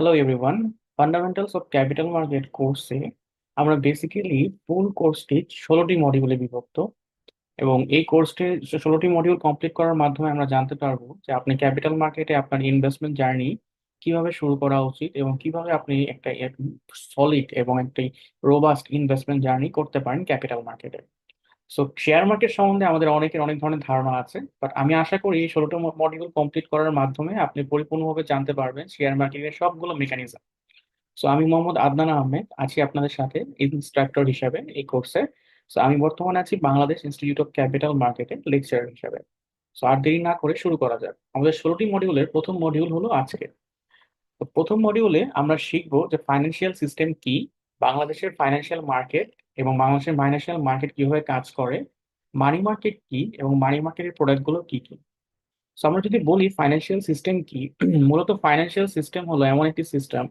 Hello everyone fundamentals of capital market কোর্সে আমরা basically ফুল কোর্সটি ষোলোটি মডিউলে বিভক্ত এবং এই কোর্সটি ষোলোটি মডিউল কমপ্লিট করার মাধ্যমে আমরা জানতে পারব যে আপনি ক্যাপিটাল মার্কেটে আপনার ইনভেস্টমেন্ট জার্নি কীভাবে শুরু করা উচিত এবং কীভাবে আপনি একটা সলিড এবং একটি রোবাস্ট ইনভেস্টমেন্ট জার্নি করতে পারেন ক্যাপিটাল মার্কেটে সো শেয়ার মার্কেট সম্বন্ধে আমাদের অনেকের অনেক ধরনের ধারণা আছে বাট আমি আশা করি এই ষোলোটা মডিউল কমপ্লিট করার মাধ্যমে আপনি পরিপূর্ণভাবে জানতে পারবেন শেয়ার মার্কেটের সবগুলো মেকানিজম সো আমি মোহাম্মদ আদনান আহমেদ, আছি আপনাদের সাথে ইনস্ট্রাক্টর হিসাবে এই কোর্সে সো আমি বর্তমানে আছি বাংলাদেশ ইনস্টিটিউট অফ ক্যাপিটাল মার্কেটে লেকচার হিসাবে। সো আর দেরি না করে শুরু করা যাক। আমাদের ষোলোটি মডিউলের প্রথম মডিউল হলো আজকে। তো প্রথম মডিউলে আমরা শিখব যে ফাইন্যান্সিয়াল সিস্টেম কি, বাংলাদেশের ফাইন্যান্সিয়াল মার্কেট এবং বাংলাদেশের ফাইন্যান্সিয়াল মার্কেট কীভাবে কাজ করে মানি মার্কেট কি এবং মানি মার্কেটের প্রোডাক্টগুলো কি কি? সো আমরা যদি বলি ফাইন্যান্সিয়াল সিস্টেম কি, মূলত ফাইন্যান্সিয়াল সিস্টেম হলো এমন একটি সিস্টেম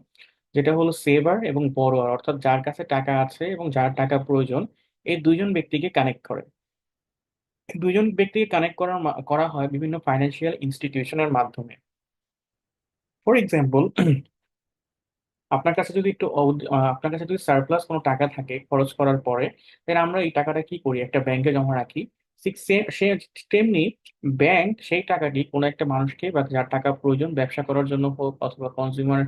যেটা হলো সেভার এবং বড়োয়ার অর্থাৎ যার কাছে টাকা আছে এবং যার টাকা প্রয়োজন, এই দুইজন ব্যক্তিকে কানেক্ট করে। দুজন ব্যক্তিকে কানেক্ট করার করা হয় বিভিন্ন ফাইন্যান্সিয়াল ইনস্টিটিউশনের মাধ্যমে। ফর এক্সাম্পল আপনার কাছে যদি একটু আপনার কাছে যদি সারপ্লাস কোনো টাকা থাকে খরচ করার পরে দেন আমরা এই টাকাটা কি করি? একটা ব্যাংকে জমা রাখি। ঠিক সে তেমনি ব্যাংক সেই টাকাটি কোনো একটা মানুষকে বা যার টাকা প্রয়োজন, ব্যবসা করার জন্য হোক অথবা কনজিউমার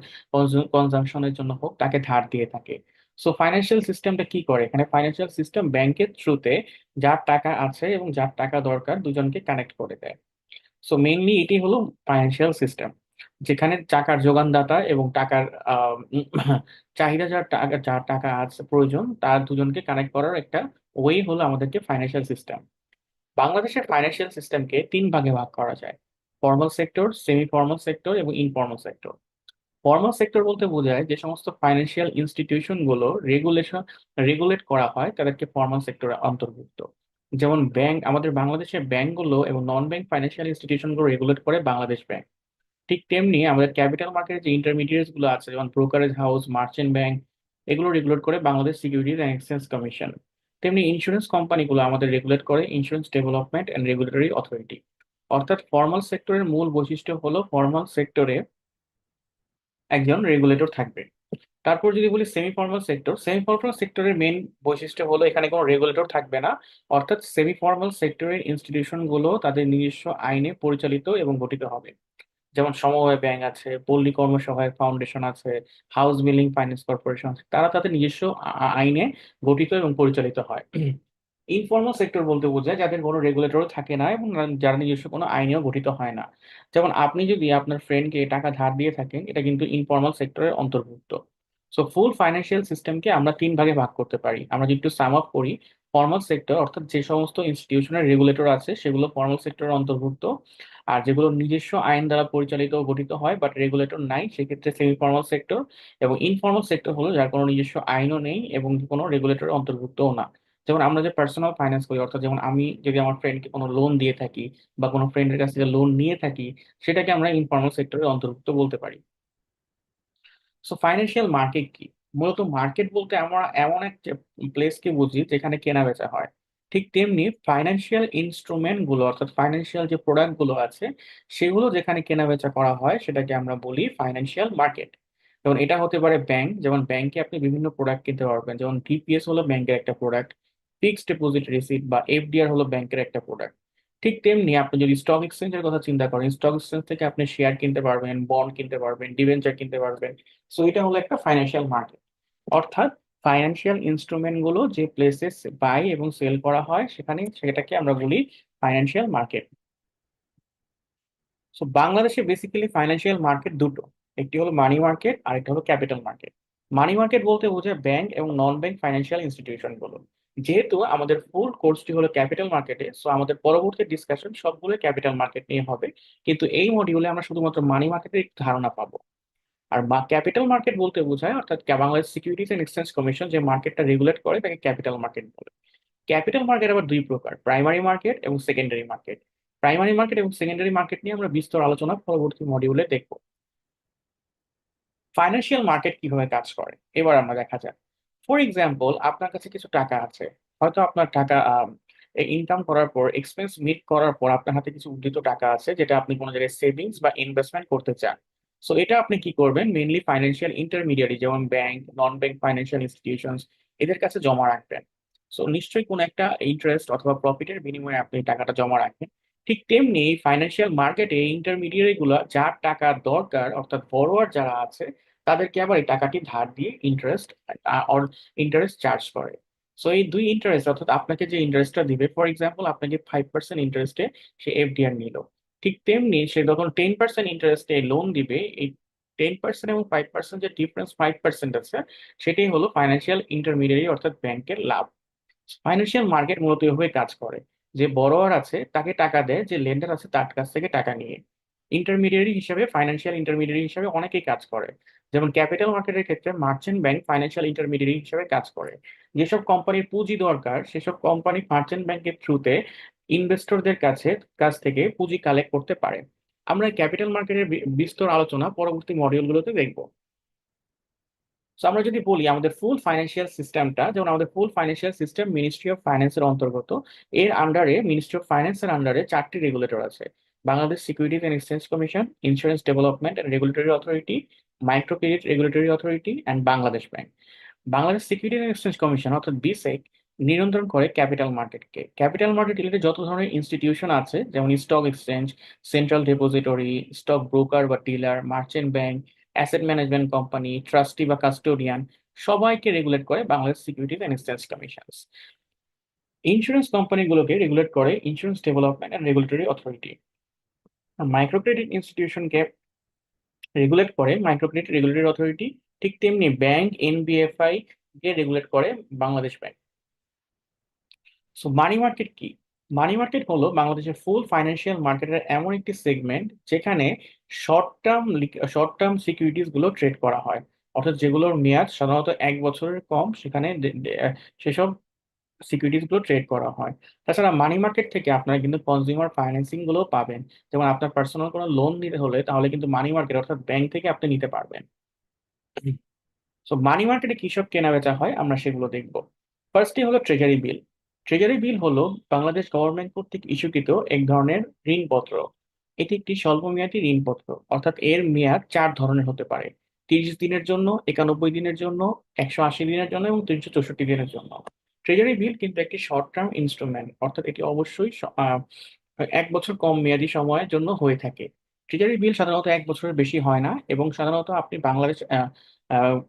কনজামশনের জন্য হোক, তাকে ধার দিয়ে থাকে। সো ফাইন্যান্সিয়াল সিস্টেমটা কি করে? এখানে ফাইন্যান্সিয়াল সিস্টেম ব্যাংকের থ্রুতে যার টাকা আছে এবং যার টাকা দরকার দুজনকে কানেক্ট করে দেয়। সো মেইনলি এটি হলো ফাইন্যান্সিয়াল সিস্টেম যেখানে টাকার যোগানদাতা এবং টাকার চাহিদা যার টাকা যার টাকা আছে প্রয়োজন, তার দুজনকে কানেক্ট করার একটা ওয়ে হলো আমাদেরকে ফাইন্যান্সিয়াল সিস্টেম বাংলাদেশের ফাইন্যান্সিয়াল সিস্টেমকে তিন ভাগে ভাগ করা যায়। Formal sector semi formal sector এবং ইনফর্মাল সেক্টর ফর্মাল সেক্টর বলতে বোঝায় যে সমস্ত ফাইন্যান্সিয়াল ইনস্টিটিউশনগুলো রেগুলেশন রেগুলেট করা হয় তাদেরকে ফর্মাল সেক্টরে অন্তর্ভুক্ত। যেমন ব্যাংক আমাদের বাংলাদেশের ব্যাংকগুলো এবং নন ব্যাংক ফাইন্যান্সিয়াল ইনস্টিটিউশনগুলো রেগুলেট করে বাংলাদেশ ব্যাংক ঠিক তেমনি আমাদের ক্যাপিটাল মার্কেটে যে ইন্টারমিডিয়েটসগুলো আছে, যেমন ব্রোকারেজ হাউস মার্চেন্ট ব্যাংক এগুলো রেগুলেট করে Bangladesh securities and exchange commission তেমনি ইন্স্যুরেন্স কোম্পানিগুলো আমাদের রেগুলেট করে insurance development and regulatory authority অর্থাৎ ফর্মাল সেক্টরের মূল বৈশিষ্ট্য হলো ফর্মাল সেক্টরে একজন রেগুলেটর থাকবে। তারপর যদি বলি semi formal sector semi formal সেক্টরের মেন বৈশিষ্ট্য হলো এখানে কোনো রেগুলেটর থাকবে না। অর্থাৎ সেমি ফর্মাল সেক্টরের ইনস্টিটিউশনগুলো তাদের নিজস্ব আইনে পরিচালিত এবং গঠিত হবে। যেমন সমবায় ব্যাংক আছে, পল্লী কর্মসহায়ক ফাউন্ডেশন আছে, হাউস বিল্ডিং ফাইন্যান্স কর্পোরেশন আছে, তারা তাদের নিজস্ব আইনে গঠিত এবং পরিচালিত হয়। ইনফর্মাল সেক্টর বলতে বোঝায় যাদের কোনো রেগুলেটরও থাকে না এবং যারা নিজস্ব কোনো আইনেও গঠিত হয় না। যেমন আপনি যদি আপনার ফ্রেন্ডকে টাকা ধার দিয়ে থাকেন, এটা কিন্তু ইনফর্মাল সেক্টরের অন্তর্ভুক্ত। সো ফুল ফাইন্যান্সিয়াল সিস্টেমকে আমরা তিন ভাগে ভাগ করতে পারি। আমরা যদি একটু সাম আপ করি ফর্মাল সেক্টর অর্থাৎ যে সমস্ত ইনস্টিটিউশনের রেগুলেটর আছে, সেগুলো ফর্মাল সেক্টরের অন্তর্ভুক্ত। আর যেগুলো নিজস্ব আইন দ্বারা পরিচালিত গঠিত হয় বাট রেগুলেটর নাই, সেক্ষেত্রে সেমি ফর্মাল সেক্টর এবং ইনফর্মাল সেক্টর হলো যার কোনো নিজস্ব আইনও নেই এবং কোনো রেগুলেটর অন্তর্ভুক্তও না। যেমন আমরা যে পার্সোনাল ফাইন্যান্স করি, অর্থাৎ যেমন আমি যদি আমার ফ্রেন্ডকে কোনো লোন দিয়ে থাকি বা কোনো ফ্রেন্ডের কাছ থেকে লোন নিয়ে থাকি, সেটাকে আমরা ইনফর্মাল সেক্টরের অন্তর্ভুক্ত বলতে পারি। সো ফাইন্যান্সিয়াল মার্কেট কি? মূলত মার্কেট বলতে আমরা এমন একটা প্লেসকে বুঝি যেখানে কেনা বেচা হয়। ঠিক তেমনি ফাইন্যান্সিয়াল ইনস্ট্রুমেন্টগুলো অর্থাৎ ফাইন্যান্সিয়াল যে প্রোডাক্টগুলো আছে, সেগুলো যেখানে কেনা বেচা করা হয় সেটাকে আমরা বলি ফাইন্যান্সিয়াল মার্কেট যেমন এটা হতে পারে ব্যাংক যেমন ব্যাংকে আপনি বিভিন্ন প্রোডাক্ট কিনতে পারবেন। যেমন ডিপিএস হলো ব্যাংকের একটা প্রোডাক্ট ফিক্সড ডিপোজিট রিসিট বা এফডিআর হলো ব্যাংকের একটা প্রোডাক্ট ঠিক তেমনি আপনি যদি স্টক এক্সচেঞ্জের কথা চিন্তা করেন স্টক এক্সচেঞ্জ থেকে আপনি শেয়ার কিনতে পারবেন বন্ড কিনতে পারবেন ডিভেঞ্চার কিনতে পারবেন। সো এটা হলো একটা ফাইন্যান্সিয়াল মার্কেট অর্থাৎ ফাইন্যান্সিয়াল ইনস্ট্রুমেন্টগুলো যে প্লেসে বাই এবং সেল করা হয়, সেখানে সেটাকে আমরা বলি ফাইন্যান্সিয়াল মার্কেট সো বাংলাদেশে বেসিক্যালি ফাইন্যান্সিয়াল মার্কেট দুটো। একটি হলো মানি মার্কেট আর একটা হলো ক্যাপিটাল মার্কেট মানি মার্কেট বলতে বোঝায় ব্যাংক এবং নন ব্যাংক ফাইন্যান্সিয়াল ইনস্টিটিউশনগুলো যেহেতু আমাদের ফুল কোর্সটি হলো ক্যাপিটাল মার্কেটে সো আমাদের পরবর্তী ডিসকাশন সবগুলো ক্যাপিটাল মার্কেট নিয়ে হবে। কিন্তু এই মডিউলে আমরা শুধুমাত্র মানি মার্কেটের ধারণা পাবো। আর বা ক্যাপিটাল মার্কেট বলতে বোঝায়, অর্থাৎ Bangladesh securities and exchange commission যে মার্কেটটা রেগুলেট করে, তাকে ক্যাপিটাল মার্কেট বলে। ক্যাপিটাল মার্কেট আবার দুই প্রকার প্রাইমারি মার্কেট এবং সেকেন্ডারি মার্কেট প্রাইমারি মার্কেট এবং সেকেন্ডারি মার্কেট নিয়ে আমরা বিস্তর আলোচনা পরবর্তী মডিউলে দেখব। ফাইন্যান্সিয়াল মার্কেট কীভাবে কাজ করে? এবার আমরা দেখা যাক। ফর এক্সাম্পল আপনার কাছে কিছু টাকা আছে, হয়তো আপনার টাকা ইনকাম করার পর এক্সপেন্স মিট করার পর আপনার হাতে কিছু উদ্ধৃত টাকা আছে, যেটা আপনি কোনো জায়গায় সেভিংস বা ইনভেস্টমেন্ট করতে চান। সো এটা আপনি কি করবেন? মেইনলি ফাইন্যান্সিয়াল ইন্টারমিডিয়ারি যেমন bank non bank financial institution এদের কাছে জমা রাখবেন। সো নিশ্চয়ই কোনো একটা ইন্টারেস্ট অথবা প্রফিটের বিনিময়ে আপনি টাকাটা জমা রাখবেন। ঠিক তেমনি ফাইন্যান্সিয়াল মার্কেটে ইন্টারমিডিয়ারি গুলো, যার টাকা দরকার, অর্থাৎ বড়োয়ার যারা আছে তাদেরকে আবার এই টাকাটি ধার দিয়ে ইন্টারেস্ট ইন্টারেস্ট চার্জ করে। সো এই দুই ইন্টারেস্ট অর্থাৎ আপনাকে যে ইন্টারেস্টটা দিবে ফর এক্সাম্পল আপনাকে ফাইভ পার্সেন্ট ইন্টারেস্টে সে এফডিআর নিল। ঠিক তেমনি সে যখন টেন পার্সেন্ট ইন্টারেস্টে লোন দিবে, এই টেন পার্সেন্ট এবং ফাইভ পার্সেন্ট যে ডিফারেন্স ফাইভ পার্সেন্ট আছে, সেটাই হলো ফাইন্যান্সিয়াল ইন্টারমিডিয়ারি অর্থাৎ ব্যাংকের লাভ। ফাইন্যান্সিয়াল মার্কেট মূলত এভাবে কাজ করে। যে বড়োয়ার আছে, তাকে টাকা দেয়, যে লেন্ডার আছে, তার কাছ থেকে টাকা নিয়ে। ইন্টারমিডিয়ারি হিসাবে ফাইন্যান্সিয়াল ইন্টারমিডিয়ারি হিসাবে অনেকেই কাজ করে। যেমন ক্যাপিটাল মার্কেটের ক্ষেত্রে মার্চেন্ট ব্যাংক ফাইন্যান্সিয়াল ইন্টারমিডিয়ারি হিসেবে কাজ করে। যেসব কোম্পানির পুঁজি দরকার, সেসব কোম্পানি মার্চেন্ট ব্যাংকের থ্রুতে ইনভেস্টরদের কাছে, কাছ থেকে পুঁজি কালেক্ট করতে পারে। আমরা ক্যাপিটাল মার্কেটের বিস্তর আলোচনা পরবর্তী মডিউলগুলোতে দেখব। তো আমরা যদি বলি আমাদের ফুল ফাইন্যান্সিয়াল সিস্টেমটা, যেমন আমাদের full financial system ministry of ফাইন্যান্সের অন্তর্গত। এর আন্ডারে মিনিস্ট্রি অফ ফাইন্যান্সের আন্ডারে চারটি রেগুলেটর আছে। Bangladesh securities and exchange commission insurance development and regulatory authority micro credit regulatory authority and Bangladesh bank. Bangladesh security and exchange commission অর্থাৎ বিসেক নিয়ন্ত্রণ করে ক্যাপিটাল মার্কেটকে। ক্যাপিটাল মার্কেট রিলেটেড যত ধরনের ইনস্টিটিউশন আছে, যেমন stock exchange, central depository, stock broker বা dealer, merchant bank, asset management company, trustee বা কাস্টোডিয়ান, সবাইকে রেগুলেট করে Bangladesh securities and exchange commission insurance কোম্পানিগুলোকে regulate করে insurance development and regulatory authority. Micro credit ইনস্টিটিউশনকে regulate করে micro credit regulatory authority ঠিক তেমনি bank NBFI কে regulate করে Bangladesh bank so money market কি? মানি মার্কেট হলো বাংলাদেশের ফুল ফাইন্যান্সিয়াল মার্কেটের এমন একটি সেগমেন্ট যেখানে শর্ট টার্ম শর্ট টার্ম সিকিউরিটিজগুলো ট্রেড করা হয়। অর্থাৎ যেগুলোর মেয়াদ সাধারণত এক বছরের কম, সেখানে সেসব সিকিউরিটিজগুলো ট্রেড করা হয়। তাছাড়া মানি মার্কেট থেকে আপনারা কিন্তু কনজিউমার ফাইন্যান্সিংগুলো পাবেন। যেমন আপনার পার্সোনাল কোনো লোন নিতে হলে তাহলে কিন্তু মানি মার্কেট অর্থাৎ ব্যাংক থেকে আপনি নিতে পারবেন। সো মানি মার্কেটে কি সব কেনা বেচা হয় আমরা সেগুলো দেখব। ফার্স্টই হলো ট্রেজারি বিল ট্রেজারি বিল হলো বাংলাদেশ গভর্নমেন্ট কর্তৃক ইস্যুকৃত এক ধরনের ঋণপত্র। এটি একটি স্বল্পমেয়াদী ঋণপত্র। অর্থাৎ এর মেয়াদ চার ধরনের হতে পারে। তিরিশ দিনের জন্য, একানব্বই দিনের জন্য, একশো আশি দিনের জন্য এবং তিনশো চৌষট্টি দিনের জন্য। ট্রেজারি বিল কিন্তু একটি শর্ট টার্ম ইনস্ট্রুমেন্ট অর্থাৎ এটি অবশ্যই এক বছর কম মেয়াদী সময়ের জন্য হয়ে থাকে। ট্রেজারি বিল সাধারণত এক বছরের বেশি হয় না এবং সাধারণত আপনি বাংলাদেশ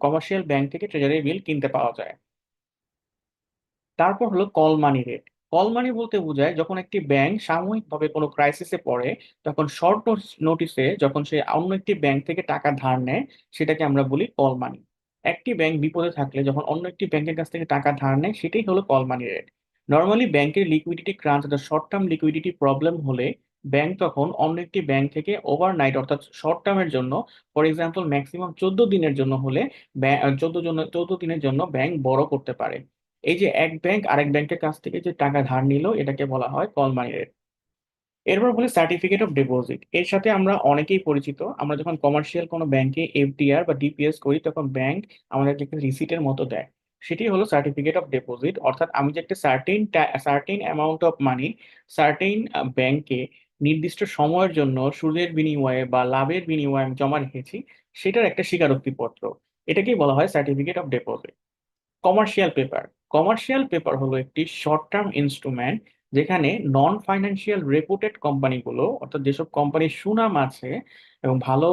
কমার্শিয়াল ব্যাংক থেকে ট্রেজারি বিল কিনতে পাওয়া যায়। তারপর হলো call money rate call money বলতে বোঝায় যখন একটি ব্যাংক সাময়িকভাবে কোনো ক্রাইসিসে পড়ে, তখন শর্ট নোটিসে যখন সে অন্য একটি ব্যাংক থেকে টাকা ধার নেয়, সেটাকে আমরা বলি কল মানি একটি ব্যাংক বিপদে থাকলে যখন অন্য একটি ব্যাংকের কাছ থেকে টাকা ধার নেয়, সেটাই হলো কল মানি রেট নর্মালি ব্যাংকের লিকুইডিটি ক্রাঞ্চ অর্থাৎ শর্ট টার্ম লিকুইডিটি প্রবলেম হলে ব্যাংক তখন অন্য একটি ব্যাংক থেকে ওভারনাইট অর্থাৎ শর্ট টার্মের জন্য ফর এক্সাম্পল ম্যাক্সিমাম চোদ্দ দিনের জন্য হলে চোদ্দ জন্য চোদ্দ দিনের জন্য ব্যাংক বড় করতে পারে। এই যে এক ব্যাংক আরেক ব্যাংকের কাছ থেকে যে টাকা ধার নিল, এটাকে বলা হয় কল মানি রেট এরপর বলি সার্টিফিকেট অফ ডিপোজিট এর সাথে আমরা অনেকেই পরিচিত। আমরা যখন কমার্শিয়াল কোনো ব্যাংকে এফডিআর বা ডিপিএস করি, তখন ব্যাংক আমাদেরকে একটা রিসিটের মতো দেয়। সেটি হলো সার্টিফিকেট অফ ডিপোজিট অর্থাৎ আমি যে একটা certain certain amount of money certain ব্যাংকে নির্দিষ্ট সময়ের জন্য সুদের বিনিময়ে বা লাভের বিনিময়ে আমি জমা রেখেছি, সেটার একটা স্বীকারোক্তিপত্র। এটাকেই বলা হয় certificate of deposit commercial paper commercial paper হলো একটি শর্ট টার্ম ইনস্ট্রুমেন্ট যেখানে নন ফাইন্যান্সিয়াল রেপুটেড কোম্পানিগুলো অর্থাৎ যেসব কোম্পানির সুনাম আছে এবং ভালো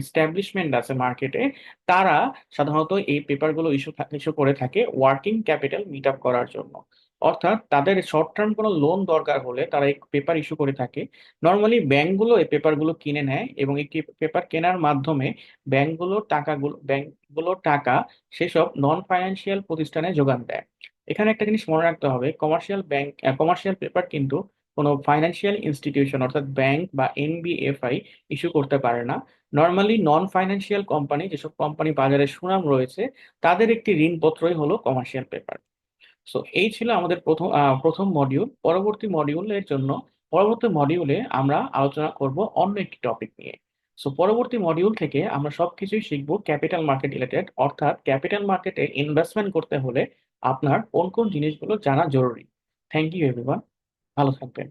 এস্টাবলিশমেন্ট আছে মার্কেটে তারা সাধারণত এই পেপারগুলো ইস্যু ইস্যু করে থাকে ওয়ার্কিং ক্যাপিটাল মিট আপ করার জন্য। অর্থাৎ তাদের শর্ট টার্ম কোনো লোন দরকার হলে তারা এই পেপার ইস্যু করে থাকে। নর্মালি ব্যাংকগুলো এই পেপারগুলো কিনে নেয় এবং এই পেপার কেনার মাধ্যমে ব্যাংকগুলোর টাকাগুলো ব্যাংকগুলোর টাকা সেসব নন ফাইন্যান্সিয়াল প্রতিষ্ঠানে যোগান দেয়। এখানে একটা জিনিস মনে রাখতে হবে কমার্শিয়াল ব্যাংক কমার্শিয়াল পেপার কিন্তু কোনো ফাইন্যান্সিয়াল ইনস্টিটিউশন অর্থাৎ ব্যাংক বা এনবিএফআই ইস্যু করতে পারে না। নর্মালি নন ফাইন্যান্সিয়াল কোম্পানি যেসব কোম্পানি বাজারে সুনাম রয়েছে, তাদের একটি ঋণপত্রই হলো কমার্শিয়াল পেপার সো এই ছিল আমাদের প্রথম প্রথম মডিউল পরবর্তী মডিউলের জন্য, পরবর্তী মডিউলে আমরা আলোচনা করব অন্য একটি টপিক নিয়ে। সো পরবর্তী মডিউল থেকে আমরা সবকিছুই শিখব ক্যাপিটাল মার্কেট রিলেটেড অর্থাৎ ক্যাপিটাল মার্কেটে ইনভেস্টমেন্ট করতে হলে আপনার কোন কোন জিনিসগুলো জানা জরুরি। থ্যাংক ইউ এভরিওয়ান ভালো থাকবেন।